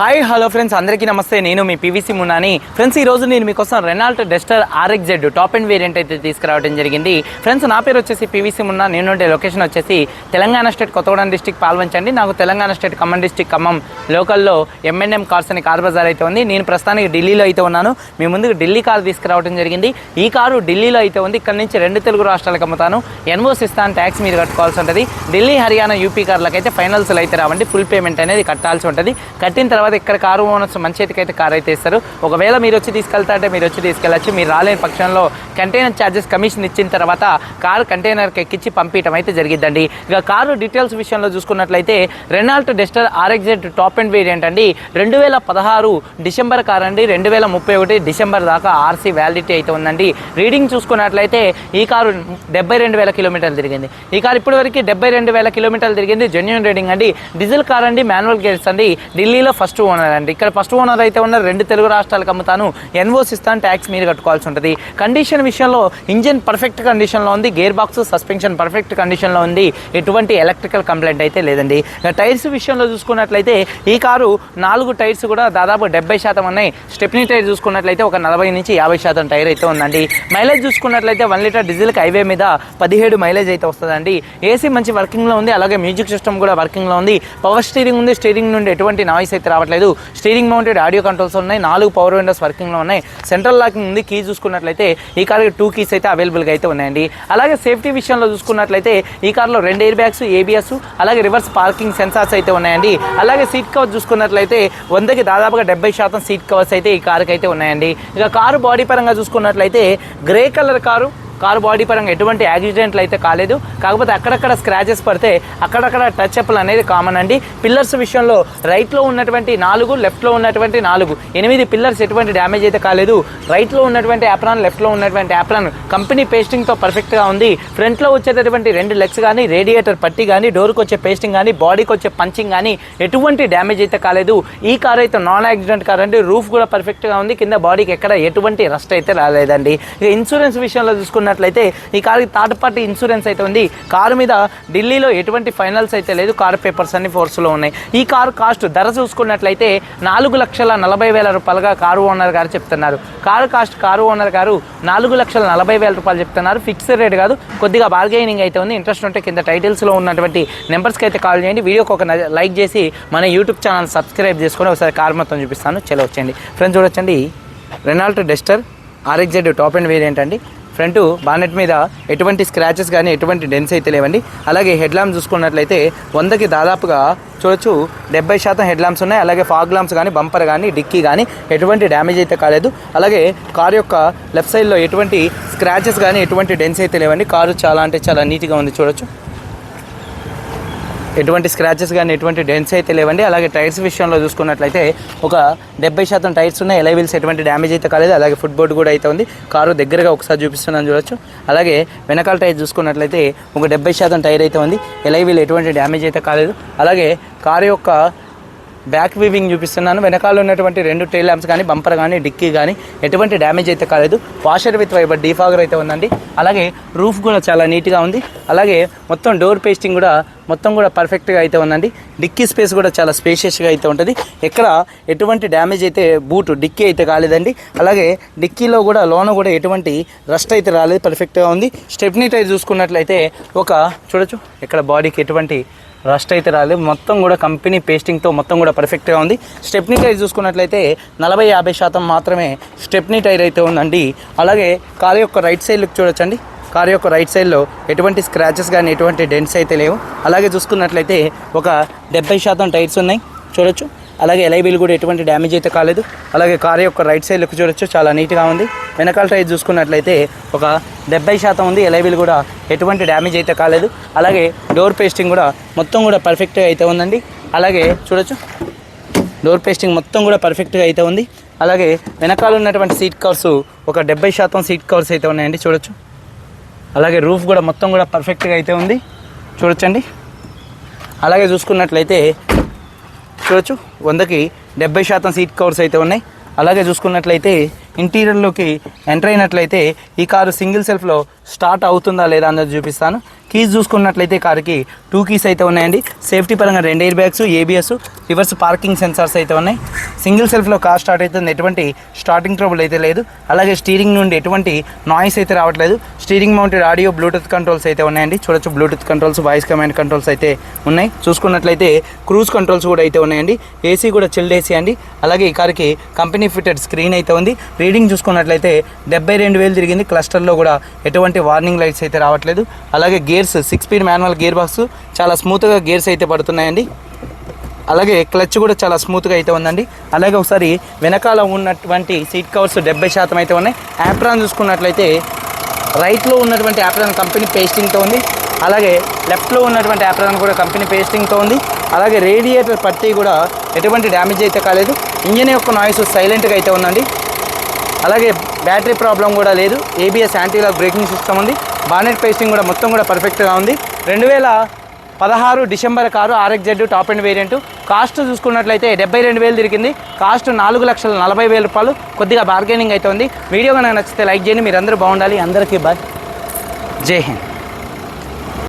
Hi hello friends అందరికీ నమస్తే. నేను మీ పీవీసీ మున్నాని ఫ్రెండ్స్ ఈ రోజు నేను మీకోసం Renault Duster RX Z top end variant అయితే తీసుకురావడం జరిగింది. ఫ్రెండ్స్ నా పేరు వచ్చేసి పీవీసీ మున్నా నేను ఉండే లొకేషన్ వచ్చేసి తెలంగాణ స్టేట్ కొత్తగూడెం డిస్టిక్ పాల్వంచండి. నాకు తెలంగాణ స్టేట్ ఖమ్మం డిస్టిక్ ఖమ్మం లోకల్లో ఎంఎన్ఎం కార్స్ అని కార్ బజార్ అయితే ఉంది. నేను ప్రస్తుతానికి ఢిల్లీలో అయితే ఉన్నాను. మీ ముందుకు ఢిల్లీ కారు తీసుకురావడం జరిగింది. ఈ కారు ఢిల్లీలో అయితే ఉంది. ఇక్కడ నుంచి రెండు తెలుగు రాష్ట్రాలకు అమ్ముతాను. ఎన్ఓస్ ఇస్తాను ట్యాక్స్ మీరు కట్టుకోవాల్సి ఉంటుంది. ఢిల్లీ హర్యానా యూపీ కార్లకైతే ఫైనల్స్లో అయితే రావండి. ఫుల్ పేమెంట్ అనేది కట్టాల్సి ఉంటుంది. కట్టిన తర్వాత ఇక్కడ కారు ఓనర్స్ మంచి చేతికి అయితే కార్ అయితే ఇస్తారు. ఒకవేళ మీరు వచ్చి తీసుకెళ్తా అంటే మీరు వచ్చి తీసుకెళ్ళచ్చు. మీరు రాలేని పక్షంలో కంటైనర్ ఛార్జెస్ కమిషన్ ఇచ్చిన తర్వాత కారు కంటైనర్కి ఎక్కించి పంపించడం అయితే జరిగిద్దండి. ఇక కారు డీటెయిల్స్ విషయంలో చూసుకున్నట్లయితే Renault Duster RXZ top end variant అండి. రెండు వేల పదహారు డిసెంబర్ కార్ అండి. రెండు వేల ముప్పై ఒకటి డిసెంబర్ దాకా ఆర్సీ వ్యాలిడిటీ అయితే ఉందండి. రీడింగ్ చూసుకున్నట్లయితే ఈ కారు డెబ్బై రెండు వేల కిలోమీటర్లు తిరిగింది. ఈ కారు ఇప్పటివరకు డెబ్బై రెండు వేల కిలోమీటర్లు తిరిగింది. జెన్యున్ రీడింగ్ అండి. డీజిల్ కార్ అండి. మాన్యువల్ గేర్స్ అండి. ఢిల్లీలో ఫస్ట్ ఓనర్ అండి. ఇక్కడ ఫస్ట్ ఓనర్ అయితే ఉన్న రెండు తెలుగు రాష్ట్రాలకు అమ్ముతాను. ఎన్ఓస్ ఇస్తాను ట్యాక్స్ మీరు కట్టుకోవాల్సి ఉంటుంది. కండిషన్ విషయంలో ఇంజిన్ పర్ఫెక్ట్ కండిషన్లో ఉంది. గేర్ బాక్స్ సస్పెన్షన్ పర్ఫెక్ట్ కండిషన్లో ఉంది. ఎటువంటి ఎలక్ట్రికల్ కంప్లైంట్ అయితే లేదండి. టైర్స్ విషయంలో చూసుకున్నట్లయితే ఈ కారు నాలుగు టైర్స్ కూడా దాదాపు డెబ్బై శాతం ఉన్నాయి. స్టెప్నీ టైర్ చూసుకున్నట్లయితే ఒక నలభై నుంచి యాభై శాతం టైర్ అయితే ఉందండి. మైలేజ్ చూసుకున్నట్లయితే వన్ లీటర్ డీజిల్కి హైవే మీద పదిహేడు మైలేజ్ అయితే వస్తుందండి. ఏసీ మంచి వర్కింగ్లో ఉంది. అలాగే మ్యూజిక్ సిస్టమ్ కూడా వర్కింగ్లో ఉంది. పవర్ స్టీరింగ్ ఉంది. స్టీరింగ్ నుండి ఎటువంటి నాయిస్ అయితే రావట్లేదు. స్టీరింగ్ మౌంటెడ్ ఆడియో కంట్రోల్స్ ఉన్నాయి నాలుగు పవర్ విండోస్ వర్కింగ్లో ఉన్నాయి. సెంట్రల్ లాకింగ్ ఉంది కీ చూసుకున్నట్లయితే ఈ కార్కి టూ కీస్ అయితే అవైలబుల్గా అయితే ఉన్నాయండి. అలాగే సేఫ్టీ విషయంలో చూసుకున్నట్లయితే ఈ కార్లో రెండు ఎయిర్ బ్యాగ్స్ ఏబిఎస్ అలాగే రివర్స్ పార్కింగ్ సెన్సార్స్ అయితే ఉన్నాయండి. అలాగే సీట్ కవర్ చూసుకున్నట్లయితే వందకి దాదాపుగా డెబ్బై శాతం సీట్ కవర్స్ అయితే ఈ కార్కి అయితే ఉన్నాయండి. ఇక కారు బాడీ పరంగా చూసుకున్నట్లయితే grey colour car car body పరంగా ఎటువంటి యాక్సిడెంట్లు అయితే కాలేదు. కాకపోతే అక్కడక్కడ స్క్రాచెస్ పడితే అక్కడక్కడ టచ్ అప్లు అనేది కామన్ అండి. పిల్లర్స్ విషయంలో రైట్లో ఉన్నటువంటి నాలుగు లెఫ్ట్లో ఉన్నటువంటి నాలుగు. ఎనిమిది పిల్లర్స్ ఎటువంటి డ్యామేజ్ అయితే కాలేదు. రైట్లో ఉన్నటువంటి యాప్రాన్ లెఫ్ట్లో ఉన్నటువంటి యాప్రాన్ కంపెనీ పేస్టింగ్తో పర్ఫెక్ట్గా ఉంది. ఫ్రంట్లో వచ్చేటటువంటి రెండు లెగ్స్ కానీ రేడియేటర్ పట్టి కానీ డోర్కి వచ్చే పేస్టింగ్ కానీ బాడీకి వచ్చే పంచింగ్ కానీ ఎటువంటి డ్యామేజ్ అయితే కాలేదు. ఈ కార్ అయితే నాన్ యాక్సిడెంట్ కార్ అండి. రూఫ్ కూడా పర్ఫెక్ట్గా ఉంది. కింద బాడీకి ఎక్కడ ఎటువంటి రస్ట్ అయితే రాలేదండి. ఇక ఇన్సూరెన్స్ విషయంలో చూసుకున్న చూసుకున్నట్లయితే ఈ కార్కి థర్డ్ పార్టీ ఇన్సూరెన్స్ అయితే ఉంది. కారు మీద ఢిల్లీలో ఎటువంటి ఫైనల్స్ అయితే లేదు. కార్ పేపర్స్ అన్ని ఫోర్స్లో ఉన్నాయి. ఈ కారు కాస్ట్ ధర చూసుకున్నట్లయితే నాలుగు లక్షల నలభై వేల రూపాయలుగా కారు ఓనర్ గారు చెప్తున్నారు. కారు కాస్ట్ కారు ఓనర్ గారు నాలుగు లక్షల నలభై వేల రూపాయలు చెప్తున్నారు. ఫిక్స్డ్ రేట్ కాదు. కొద్దిగా బార్గెనింగ్ అయితే ఉంది. ఇంట్రెస్ట్ ఉంటే కింద టైటిల్స్లో ఉన్నటువంటి నెంబర్స్కి అయితే కాల్ చేయండి. వీడియోకి ఒక లైక్ చేసి మన యూట్యూబ్ ఛానల్ సబ్స్క్రైబ్ చేసుకొని ఒకసారి కార్ మొత్తం చూపిస్తాను. చలో వచ్చండి ఫ్రెండ్స్ చూడొచ్చండి. Renault Duster RXZ top end variant అండి. ఫ్రంట్ బానెట్ మీద ఎటువంటి స్క్రాచెస్ కానీ ఎటువంటి డెన్స్ అయితే లేవండి. అలాగే హెడ్ ల్యాంప్ చూసుకున్నట్లయితే వందకి దాదాపుగా చూడొచ్చు డెబ్బై శాతం హెడ్ ల్యాంప్స్ ఉన్నాయి. అలాగే ఫాగ్ ల్యాంప్స్ కానీ బంపర్ కానీ డిక్కీ కానీ ఎటువంటి డ్యామేజ్ అయితే కాలేదు. అలాగే కార్ యొక్క లెఫ్ట్ సైడ్లో ఎటువంటి స్క్రాచెస్ కానీ ఎటువంటి డెన్స్ అయితే లేవండి. కారు చాలా అంటే చాలా నీట్గా ఉంది చూడొచ్చు. ఎటువంటి స్క్రాచెస్ కానీ ఎటువంటి డెన్స్ అయితే లేవండి. అలాగే టైర్స్ విషయంలో చూసుకున్నట్లయితే ఒక డెబ్బై శాతం టైర్స్ ఉన్నాయి ఎలైవిల్స్ ఎటువంటి డ్యామేజ్ అయితే కాలేదు. అలాగే ఫుట్ బోర్డు కూడా అయితే ఉంది. కారు దగ్గరగా ఒకసారి చూపిస్తున్నాను చూడొచ్చు. అలాగే వెనకాల టైర్ చూసుకున్నట్లయితే ఒక డెబ్బై శాతం టైర్ అయితే ఉంది. ఎలైవిల్ ఎటువంటి డ్యామేజ్ అయితే కాలేదు. అలాగే కారు యొక్క బ్యాక్ వీవింగ్ చూపిస్తున్నాను. వెనకాల ఉన్నటువంటి రెండు టైల్ ల్యాంప్స్ కానీ బంపర్ కానీ డిక్కీ కానీ ఎటువంటి డ్యామేజ్ అయితే కాలేదు. వాషర్ విత్ వైబర్ డీఫాగర్ అయితే ఉందండి. అలాగే రూఫ్ కూడా చాలా నీట్గా ఉంది. అలాగే మొత్తం డోర్ పేస్టింగ్ కూడా మొత్తం కూడా పర్ఫెక్ట్గా అయితే ఉందండి. డిక్కీ స్పేస్ కూడా చాలా స్పేషియస్గా అయితే ఉంటుంది. ఎక్కడ ఎటువంటి డ్యామేజ్ అయితే బూట్ డిక్కీ అయితే కాలేదండి. అలాగే డిక్కీలో కూడా లోన కూడా ఎటువంటి రస్ట్ అయితే రాలేదు. పర్ఫెక్ట్గా ఉంది. స్టెప్నీ టైర్ చూసుకున్నట్లయితే ఒక చూడొచ్చు ఇక్కడ బాడీకి ఎటువంటి రస్ట్ అయితే రాలేదు. మొత్తం కూడా కంపెనీ పేస్టింగ్తో మొత్తం కూడా పర్ఫెక్ట్గా ఉంది. స్టెప్నీ టైర్ చూసుకున్నట్లయితే నలభై యాభై శాతం మాత్రమే స్టెప్నీ టైర్ అయితే ఉందండి. అలాగే కారు యొక్క రైట్ సైడ్ లుక్ చూడొచ్చండి. కారు యొక్క రైట్ సైడ్లో ఎటువంటి స్క్రాచెస్ కానీ ఎటువంటి డెంట్స్ అయితే లేవు. అలాగే చూసుకున్నట్లయితే ఒక డెబ్బై శాతం టైర్స్ ఉన్నాయి. చూడొచ్చు. అలాగే ఎలైబీలు కూడా ఎటువంటి డ్యామేజ్ అయితే కాలేదు. అలాగే కారు యొక్క రైట్ సైడ్ లుక్ చూడొచ్చు చాలా నీట్గా ఉంది. వెనకాల టైర్ చూసుకున్నట్లయితే ఒక డెబ్బై శాతం ఉంది ఎలైబీలు కూడా ఎటువంటి డ్యామేజ్ అయితే కాలేదు. అలాగే డోర్ పేస్టింగ్ కూడా మొత్తం కూడా పర్ఫెక్ట్గా అయితే ఉందండి. అలాగే చూడొచ్చు డోర్ పేస్టింగ్ మొత్తం కూడా పర్ఫెక్ట్గా అయితే ఉంది. అలాగే వెనకాల ఉన్నటువంటి సీట్ కవర్స్ ఒక డెబ్బై శాతం సీట్ కవర్స్ అయితే ఉన్నాయండి చూడొచ్చు. అలాగే రూఫ్ కూడా మొత్తం కూడా పర్ఫెక్ట్గా అయితే ఉంది చూడొచ్చండి. అలాగే చూసుకున్నట్లయితే చూడొచ్చు. వందకి డెబ్బై శాతం సీట్ కవర్స్ అయితే ఉన్నాయి. అలాగే చూసుకున్నట్లయితే ఇంటీరియర్లోకి ఎంటర్ అయినట్లయితే ఈ కారు సింగిల్ సెల్ఫ్లో స్టార్ట్ అవుతుందా లేదా అన్నది చూపిస్తాను. కీస్ చూసుకున్నట్లయితే కారుకి టూ కీస్ అయితే ఉన్నాయండి. సేఫ్టీ పరంగా రెండు air bags ABS reverse parking sensors అయితే ఉన్నాయి. సింగిల్ సెల్ఫ్లో కార్ స్టార్ట్ అవుతుంది. ఎటువంటి స్టార్టింగ్ ట్రబుల్ అయితే లేదు. అలాగే స్టీరింగ్ నుండి ఎటువంటి నాయిస్ అయితే రావట్లేదు. Steering mounted audio bluetooth controls అయితే ఉన్నాయండి. చూడొచ్చు bluetooth controls voice command controls అయితే ఉన్నాయి. చూసుకున్నట్లయితే క్రూజ్ కంట్రోల్స్ కూడా అయితే ఉన్నాయండి. ఏసీ కూడా చిల్డ్ ఏసీ అండి. అలాగే ఈ కార్కి కంపెనీ ఫిటెడ్ స్క్రీన్ అయితే ఉంది. రీడింగ్ చూసుకున్నట్లయితే డెబ్బై రెండు వేలు తిరిగింది. క్లస్టర్లో కూడా ఎటువంటి వార్నింగ్ లైట్స్ అయితే రావట్లేదు. అలాగే gears six speed manual gear box చాలా స్మూత్గా గేర్స్ అయితే పడుతున్నాయండి. అలాగే క్లచ్ కూడా చాలా స్మూత్గా అయితే ఉందండి. అలాగే ఒకసారి వెనకాల ఉన్నటువంటి సీట్ కవర్స్ డెబ్బై శాతం అయితే ఉన్నాయి. యాప్రాన్ చూసుకున్నట్లయితే రైట్లో ఉన్నటువంటి యాప్రాన్ కంపెనీ పేస్టింగ్తో ఉంది. అలాగే లెఫ్ట్లో ఉన్నటువంటి యాప్రాన్ కూడా కంపెనీ పేస్టింగ్తో ఉంది. అలాగే రేడియేటర్ పట్టీ కూడా ఎటువంటి డ్యామేజ్ అయితే కాలేదు. ఇంజన్ యొక్క నాయిస్ సైలెంట్గా అయితే ఉందండి. అలాగే బ్యాటరీ ప్రాబ్లం కూడా లేదు. ఏబిఎస్ యాంటీలాక్ బ్రేకింగ్ సిస్టమ్ ఉంది. బానెట్ పేస్టింగ్ కూడా మొత్తం కూడా పర్ఫెక్ట్గా ఉంది. రెండు వేల పదహారు December car RX Z top end variant. Cost చూసుకున్నట్లయితే డెబ్బై రెండు వేలు తిరిగింది. కాస్ట్ నాలుగు లక్షల నలభై వేల రూపాయలు. కొద్దిగా బార్గెనింగ్ అయితే ఉంది. వీడియో కనుక నచ్చితే లైక్ చేయండి. మీరు అందరూ బాగుండాలి. అందరికీ బాయ్. జై హింద్.